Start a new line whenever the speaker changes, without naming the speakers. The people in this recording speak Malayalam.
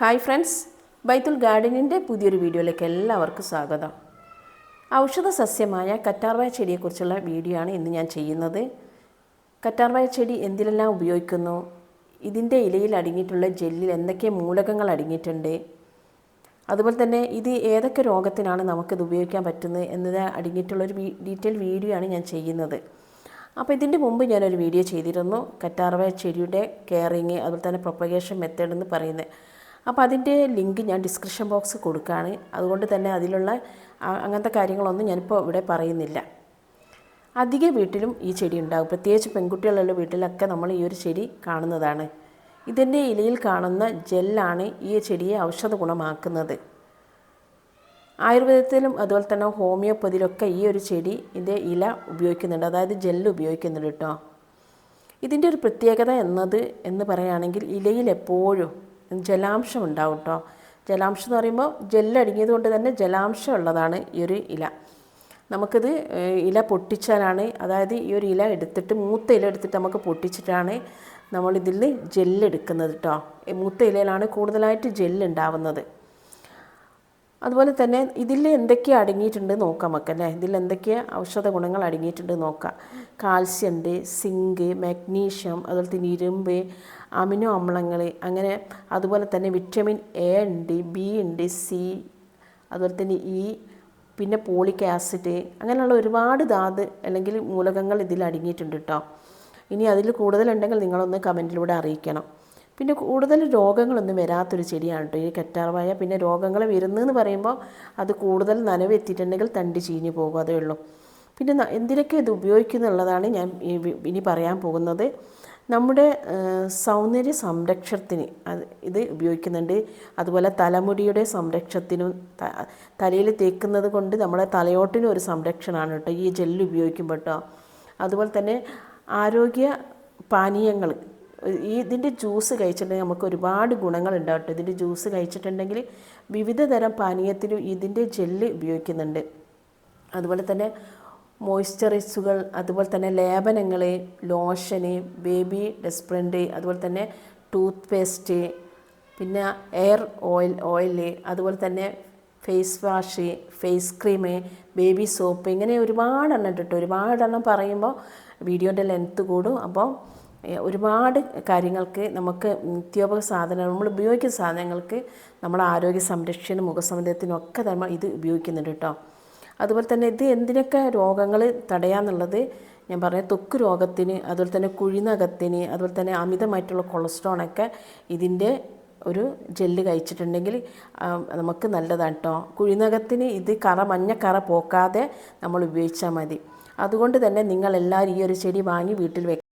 ഹായ് ഫ്രണ്ട്സ് ബൈത്തുൽ ഗാർഡനിന്റെ പുതിയൊരു വീഡിയോയിലേക്ക് എല്ലാവർക്കും സ്വാഗതം. ഔഷധ സസ്യമായ കറ്റാർവായ ചെടിയെക്കുറിച്ചുള്ള വീഡിയോ ആണ് ഇന്ന് ഞാൻ ചെയ്യുന്നത്. കറ്റാർവായ ചെടി എന്തിലെല്ലാം ഉപയോഗിക്കുന്നു? ഇതിന്റെ ഇലയിൽ അടങ്ങിയിട്ടുള്ള ജെല്ലിൽ എന്തൊക്കെ മൂലകങ്ങൾ അടങ്ങിയിട്ടുണ്ട്? അതുപോലെ തന്നെ ഇത് ഏതൊക്കെ രോഗത്തിനാണ് നമുക്കിത് ഉപയോഗിക്കാൻ പറ്റുന്നത് എന്നത് അടങ്ങിയിട്ടുള്ളൊരു ഡീറ്റെയിൽ വീഡിയോ ആണ് ഞാൻ ചെയ്യുന്നത്. അപ്പോൾ ഇതിന്റെ മുമ്പ് ഞാനൊരു വീഡിയോ ചെയ്തിരുന്നു. കറ്റാർവായ ചെടിയുടെ കെയറിങ് അതുപോലെ തന്നെ പ്രൊപ്പഗേഷൻ മെത്തേഡ് എന്ന് പറയുന്നത്. അപ്പോൾ അതിന്റെ ലിങ്ക് ഞാൻ ഡിസ്ക്രിപ്ഷൻ ബോക്സ് കൊടുക്കുകയാണ്. അതുകൊണ്ട് തന്നെ അതിലുള്ള അങ്ങനത്തെ കാര്യങ്ങളൊന്നും ഞാനിപ്പോൾ ഇവിടെ പറയുന്നില്ല. അധിക വീട്ടിലും ഈ ചെടി ഉണ്ടാകും. പ്രത്യേകിച്ച് പെൺകുട്ടികളുള്ള വീട്ടിലൊക്കെ നമ്മൾ ഈ ഒരു ചെടി കാണുന്നതാണ്. ഇതിന്റെ ഇലയിൽ കാണുന്ന ജെല്ലാണ് ഈ ചെടിയെ ഔഷധ ഗുണമാക്കുന്നത്. ആയുർവേദത്തിലും അതുപോലെ തന്നെ ഹോമിയോപ്പതിയിലൊക്കെ ഈ ഒരു ചെടി ഇതിന്റെ ഇല ഉപയോഗിക്കുന്നുണ്ട്. അതായത് ജെല്ല് ഉപയോഗിക്കുന്നുണ്ട് കേട്ടോ. ഇതിന്റെ ഒരു പ്രത്യേകത എന്നത് എന്ന് പറയുകയാണെങ്കിൽ ഇലയിൽ എപ്പോഴും ജലാംശം ഉണ്ടാവും കേട്ടോ ജലാംശം എന്ന് പറയുമ്പോൾ ജെല്ലടങ്ങിയത് കൊണ്ട് തന്നെ ജലാംശം ഉള്ളതാണ് ഈ ഒരു ഇല. നമുക്കിത് ഇല പൊട്ടിച്ചാലാണ് അതായത് ഈ ഒരു ഇല എടുത്തിട്ട് മൂത്ത ഇല എടുത്തിട്ട് നമുക്ക് പൊട്ടിച്ചിട്ടാണ് നമ്മളിതിൽ ജെല്ലെടുക്കുന്നത് കേട്ടോ മൂത്ത ഇലയിലാണ് കൂടുതലായിട്ട് ജെല്ല് ഉണ്ടാവുന്നത്. അതുപോലെ തന്നെ ഇതിൽ എന്തൊക്കെ അടങ്ങിയിട്ടുണ്ട് നോക്കാം നമുക്കല്ലേ ഇതിൽ എന്തൊക്കെ ഔഷധ ഗുണങ്ങൾ അടങ്ങിയിട്ടുണ്ട് നോക്കാം. കാൽസ്യം ഉണ്ട് സിങ്ക് മാഗ്നീഷ്യം അതുപോലെ തന്നെ ഇരുമ്പ് അമിനോ അമ്ലങ്ങൾ അങ്ങനെ അതുപോലെ തന്നെ വിറ്റമിൻ എ ഉണ്ട് ബി ഉണ്ട് സി അതുപോലെ തന്നെ ഇ പിന്നെ പോളിക് ആസിഡ് അങ്ങനെയുള്ള ഒരുപാട് ധാത് അല്ലെങ്കിൽ മൂലകങ്ങൾ ഇതിൽ അടങ്ങിയിട്ടുണ്ട് കേട്ടോ. ഇനി അതിൽ കൂടുതലുണ്ടെങ്കിൽ നിങ്ങളൊന്ന് കമന്റിലൂടെ അറിയിക്കണം. പിന്നെ കൂടുതൽ രോഗങ്ങളൊന്നും വരാത്തൊരു ചെടിയാണ് കേട്ടോ. ഈ കറ്റാർവാഴ പിന്നെ രോഗങ്ങൾ വരുന്നതെന്ന് പറയുമ്പോൾ അത് കൂടുതൽ നനവെത്തിയിട്ടുണ്ടെങ്കിൽ തണ്ടി ചീഞ്ഞു പോകും അതേ ഉള്ളൂ. പിന്നെ എന്തിനൊക്കെ ഇത് ഉപയോഗിക്കുന്നുള്ളതാണ് ഞാൻ ഇനി പറയാൻ പോകുന്നത്. നമ്മുടെ സൗന്ദര്യ സംരക്ഷണത്തിന് അത് ഇത് ഉപയോഗിക്കുന്നുണ്ട്. അതുപോലെ തലമുടിയുടെ സംരക്ഷണത്തിനും തലയിൽ തേക്കുന്നത് കൊണ്ട് നമ്മുടെ തലയോട്ടിനും ഒരു സംരക്ഷണമാണ് കേട്ടോ. ഈ ജെല്ല് ഉപയോഗിക്കുമ്പോൾ കേട്ടോ. അതുപോലെ തന്നെ ആരോഗ്യ പാനീയങ്ങൾ ഈ ഇതിന്റെ ജ്യൂസ് കഴിച്ചിട്ടുണ്ടെങ്കിൽ നമുക്ക് ഒരുപാട് ഗുണങ്ങളുണ്ടാവും കേട്ടോ ഇതിന്റെ ജ്യൂസ് കഴിച്ചിട്ടുണ്ടെങ്കിൽ വിവിധ തരം പാനീയത്തിനും ഇതിന്റെ ജെല്ല് ഉപയോഗിക്കുന്നുണ്ട്. അതുപോലെ തന്നെ മോയ്സ്ചറൈസുകൾ അതുപോലെ തന്നെ ലേപനങ്ങൾ ലോഷന് ബേബി ഡെസ്പ്രന്റ് അതുപോലെ തന്നെ ടൂത്ത് പേസ്റ്റ് പിന്നെ എയർ ഓയിൽ ഓയിൽ അതുപോലെ തന്നെ face wash face cream baby soap ഇങ്ങനെ ഒരുപാടെണ്ണം ഉണ്ട് കേട്ടോ ഒരുപാടെണ്ണം പറയുമ്പോൾ വീഡിയോന്റെ ലെങ്ത്ത് കൂടും. അപ്പോൾ ഒരുപാട് കാര്യങ്ങൾക്ക് നമുക്ക് നിത്യോപക സാധനങ്ങൾ നമ്മൾ ഉപയോഗിക്കുന്ന സാധനങ്ങൾക്ക് നമ്മുടെ ആരോഗ്യ സംരക്ഷണ ഒക്കെ നമ്മൾ ഇത് ഉപയോഗിക്കുന്നുണ്ട് കേട്ടോ. അതുപോലെ തന്നെ ഇത് എന്തിനൊക്കെ രോഗങ്ങൾ തടയാന്നുള്ളത് ഞാൻ പറഞ്ഞ ത്വക്ക് രോഗത്തിന് അതുപോലെ തന്നെ കുഴിനകത്തിന് അതുപോലെ തന്നെ അമിതമായിട്ടുള്ള കൊളസ്ട്രോളൊക്കെ ഇതിന്റെ ഒരു ജെല്ല് കഴിച്ചിട്ടുണ്ടെങ്കിൽ നമുക്ക് നല്ലതാണ് കേട്ടോ. കുഴിനകത്തിന് ഇത് കറ മഞ്ഞ പോക്കാതെ നമ്മൾ ഉപയോഗിച്ചാൽ മതി. അതുകൊണ്ട് തന്നെ നിങ്ങളെല്ലാവരും ഈ ഒരു ചെടി വാങ്ങി വീട്ടിൽ വെക്കുക